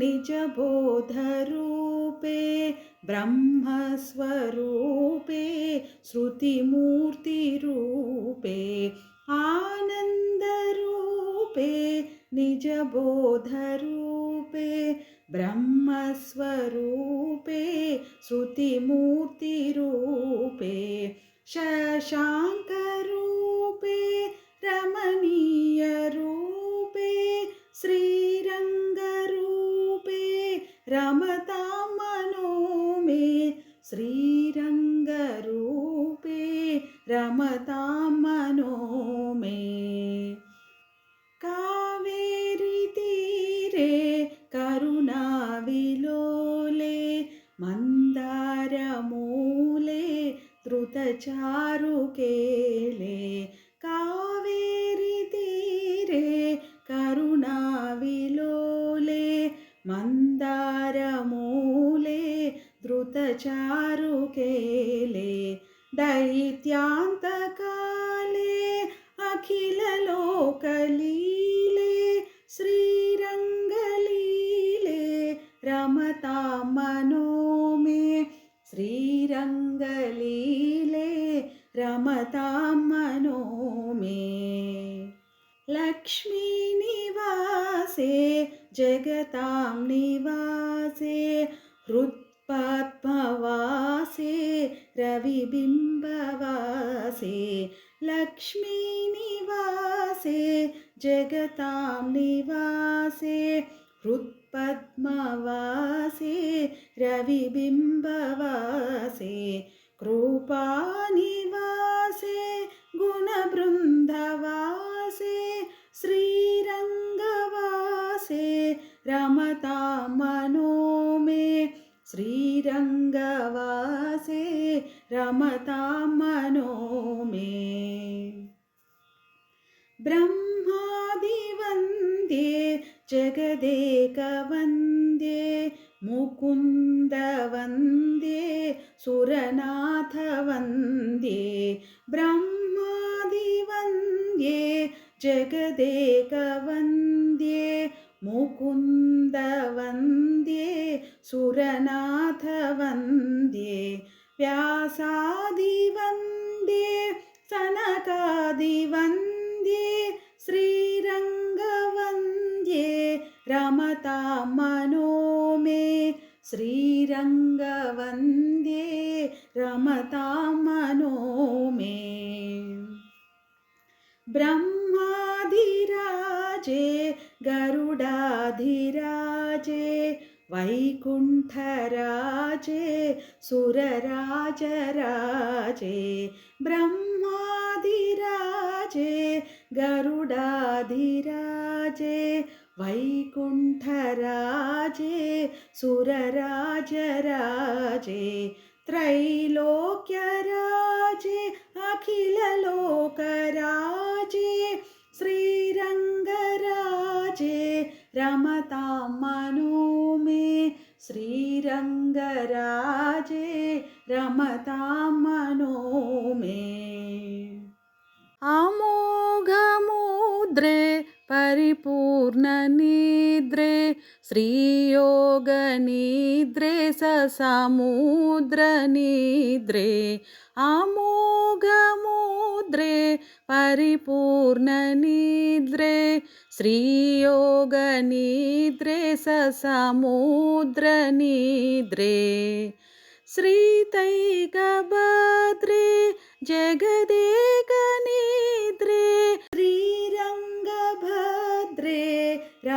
निजबोधरूपे ब्रह्मस्वरूपे श्रुतिमूर्तिरूपे आनन्दरूपे निजबोधरूपे ब्रह्मस्वरूपे श्रुतिमूर्तिरूपे शशाङ्करूपे रमतां मनो मे कावेरीतीरे करुणाविलोले मन्दारमूले द्रुतचारुकेले रमतां मनो मे लक्ष्मीनिवासे जगतां निवासे हृत्पद्मवासे रविबिम्बवासे। लक्ष्मीनिवासे जगतां निवासे हृत्पद्मवासे रविबिम्बवासे कृपानिवासे गुणबृन्दवासे श्रीरङ्गवासे रमतां मनो मे श्रीरङ्गवासे रमतां मनो मे ब्रह्मादिवन्द्ये जगदेकवन्द्ये मुकुन्दवन्द्ये सुरनाथवन्द्ये ब्रह्मादिवन्द्ये जगदेकवन्द्ये मुकुन्दवन्द्ये सुरनाथवन्द्ये व्यासादिवन्द्ये सनकादिवन्द्ये श्रीरङ्गवन्द्ये रमतां मनो मे श्रीरङ्गवन्द्ये मे। ब्रह्माधिराजे गरुडाधिराजे वैकुण्ठराजे सुरराजराजे ब्रह्माधिराजे गरुडाधिराजे वैकुण्ठराजे सुरराजराजे त्रैलोक्यराजे अखिललोकराजे श्रीरङ्गराजे रमतां मनो मे श्रीरङ्गराजे रमतां मनो मे अमोघमुद्रे परिपूर्णनिद्रे श्रीयोगनिद्रे ससमुद्रनिद्रे अमोघमुद्रे परिपूर्णनिद्रे श्रीयोगनिद्रे ससमुद्रनिद्रे श्रीतैकभद्रे जगदेकनिद्रे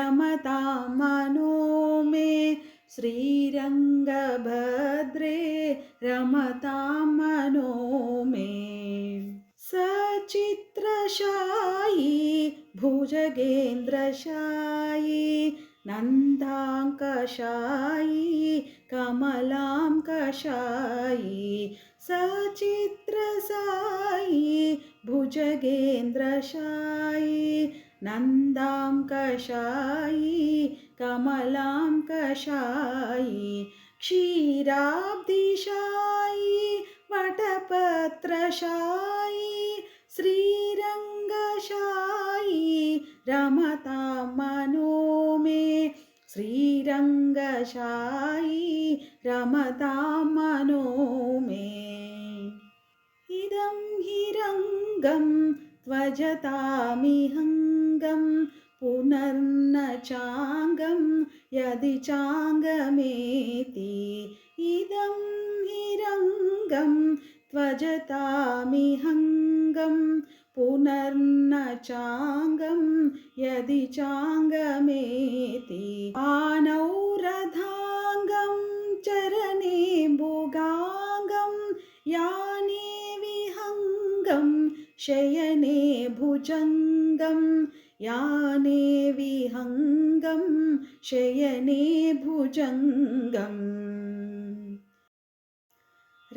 रमतां मनो मे श्रीरङ्गभद्रे रमतां मनो मे। सचित्रशायी भुजगेन्द्रशायी नन्दाङ्कशायी कमलाङ्कशायी सचित्रसायी भुजगेन्द्रशायी नन्दाङ्कशायी कमलाङ्कशायी क्षीराब्धिशायी वटपत्रशायी श्रीरङ्गशायी रमतां मनो मे श्रीरङ्गशायी रङ्गशायी रमतां मनो मे इदं हि रङ्गं त्वजतामिहङ्गं पुनर्न चाङ्गं यदि चाङ्गमेति इदं हि रङ्गं त्वजतामिहङ्गं पुनर्न चाङ्गं यदि चाङ्गमेति आनौ रथाङ्गं चरणे भुगाङ्गं याने विहङ्गं शयने भुजङ्गं याने विहङ्गं शयने भुजङ्गम्।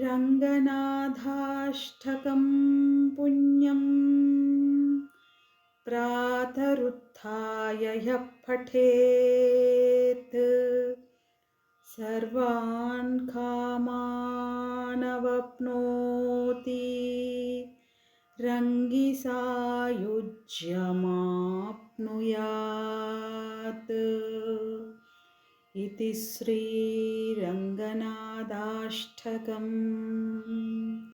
रङ्गनाथाष्टकं पुण्यं प्रातरुत्थाय ह्यः पठेत्। सर्वान् कामानवप्नोति रङ्गिसायुज्यमाप्नुयात्। इति श्रीरङ्गनादाष्टकम्